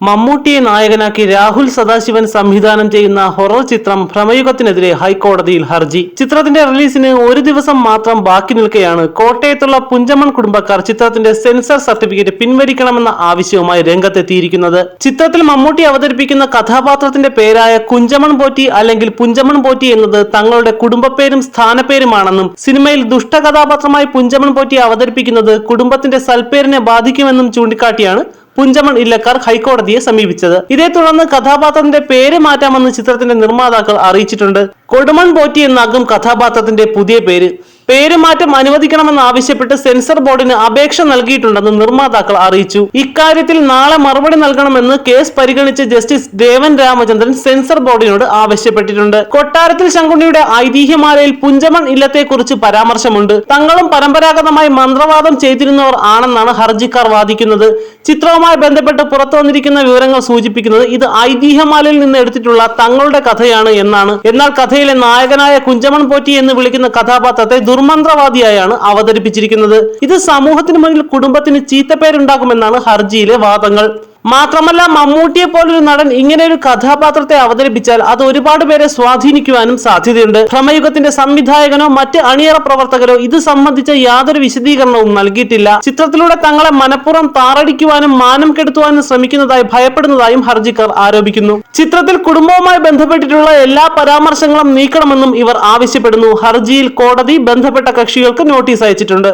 മമ്മൂട്ടിയെ നായകനാക്കി രാഹുൽ സദാശിവൻ സംവിധാനം ചെയ്യുന്ന ഹൊറർ ചിത്രം ഭ്രമയുഗത്തിനെതിരെ ഹൈക്കോടതിയിൽ ഹർജി. ചിത്രത്തിന്റെ റിലീസിന് ഒരു ദിവസം മാത്രം ബാക്കി നിൽക്കെയാണ് കോട്ടയത്തുള്ള പുഞ്ചമൺ കുടുംബക്കാർ ചിത്രത്തിന്റെ സെൻസർ സർട്ടിഫിക്കറ്റ് പിൻവലിക്കണമെന്ന ആവശ്യവുമായി രംഗത്തെത്തിയിരിക്കുന്നത്. ചിത്രത്തിൽ മമ്മൂട്ടി അവതരിപ്പിക്കുന്ന കഥാപാത്രത്തിന്റെ പേരായ കുഞ്ചമൺ പോറ്റി അല്ലെങ്കിൽ പുഞ്ചമൺ പോറ്റി എന്നത് തങ്ങളുടെ കുടുംബപ്പേരും സ്ഥാനപ്പേരുമാണെന്നും സിനിമയിൽ ദുഷ്ടകഥാപാത്രമായി പുഞ്ചമൺ പോറ്റി അവതരിപ്പിക്കുന്നത് കുടുംബത്തിന്റെ സൽപ്പേരിനെ ബാധിക്കുമെന്നും ചൂണ്ടിക്കാട്ടിയാണ് പുഞ്ചമൺ ഇല്ലക്കാർ ഹൈക്കോടതിയെ സമീപിച്ചത്. ഇതേ തുടർന്ന് കഥാപാത്രത്തിന്റെ പേര് മാറ്റാമെന്ന് ചിത്രത്തിന്റെ നിർമ്മാതാക്കൾ അറിയിച്ചിട്ടുണ്ട്. കൊടുമൺ ബോറ്റി എന്നാകും കഥാപാത്രത്തിന്റെ പുതിയ പേര്. പേരുമാറ്റം അനുവദിക്കണമെന്ന് ആവശ്യപ്പെട്ട് സെൻസർ ബോർഡിന് അപേക്ഷ നൽകിയിട്ടുണ്ടെന്ന് നിർമ്മാതാക്കൾ അറിയിച്ചു. ഇക്കാര്യത്തിൽ നാളെ മറുപടി നൽകണമെന്ന് കേസ് പരിഗണിച്ച ജസ്റ്റിസ് ദേവൻ രാമചന്ദ്രൻ സെൻസർ ബോർഡിനോട് ആവശ്യപ്പെട്ടിട്ടുണ്ട്. കൊട്ടാരത്തിൽ ശങ്കുണ്ണിയുടെ ഐതിഹ്യമാലയിൽ പുഞ്ചമൺ ഇല്ലത്തെക്കുറിച്ച് പരാമർശമുണ്ട്. തങ്ങളും പരമ്പരാഗതമായി മന്ത്രവാദം ചെയ്തിരുന്നവർ ആണെന്നാണ് ഹർജിക്കാർ വാദിക്കുന്നത്. ചിത്രവുമായി ബന്ധപ്പെട്ട് പുറത്തു വന്നിരിക്കുന്ന വിവരങ്ങൾ സൂചിപ്പിക്കുന്നത് ഇത് ഐതിഹ്യമാലയിൽ നിന്ന് എടുത്തിട്ടുള്ള തങ്ങളുടെ കഥയാണ് എന്നാണ്. എന്നാൽ കഥയിലെ നായകനായ കുഞ്ചമൺ പോറ്റി എന്ന് വിളിക്കുന്ന കഥാപാത്രത്തെ ദുർമന്ത്രവാദിയായാണ് അവതരിപ്പിച്ചിരിക്കുന്നത്. ഇത് സമൂഹത്തിന് മുന്നിൽ കുടുംബത്തിന് ചീത്തപ്പേരുണ്ടാക്കുമെന്നാണ് ഹർജിയിലെ വാദങ്ങൾ. മാത്രമല്ല മമ്മൂട്ടിയെ പോലൊരു നടൻ ഇങ്ങനെ ഒരു കഥാപാത്രത്തെ അവതരിപ്പിച്ചാൽ അത് ഒരുപാട് പേരെ സ്വാധീനിക്കുവാനും സാധ്യതയുണ്ട്. ഭ്രമയുഗത്തിന്റെ സംവിധായകനോ മറ്റ് അണിയറ പ്രവർത്തകരോ ഇത് സംബന്ധിച്ച യാതൊരു വിശദീകരണവും നൽകിയിട്ടില്ല. ചിത്രത്തിലൂടെ തങ്ങളെ മനഃപൂർവം താറടിക്കുവാനും മാനം കെടുത്തുവാനും ശ്രമിക്കുന്നതായി ഭയപ്പെടുന്നതായും ഹർജിക്കാർ ആരോപിക്കുന്നു. ചിത്രത്തിൽ കുടുംബവുമായി ബന്ധപ്പെട്ടിട്ടുള്ള എല്ലാ പരാമർശങ്ങളും നീക്കണമെന്നും ഇവർ ആവശ്യപ്പെടുന്നു. ഹർജിയിൽ കോടതി ബന്ധപ്പെട്ട കക്ഷികൾക്ക് നോട്ടീസ് അയച്ചിട്ടുണ്ട്.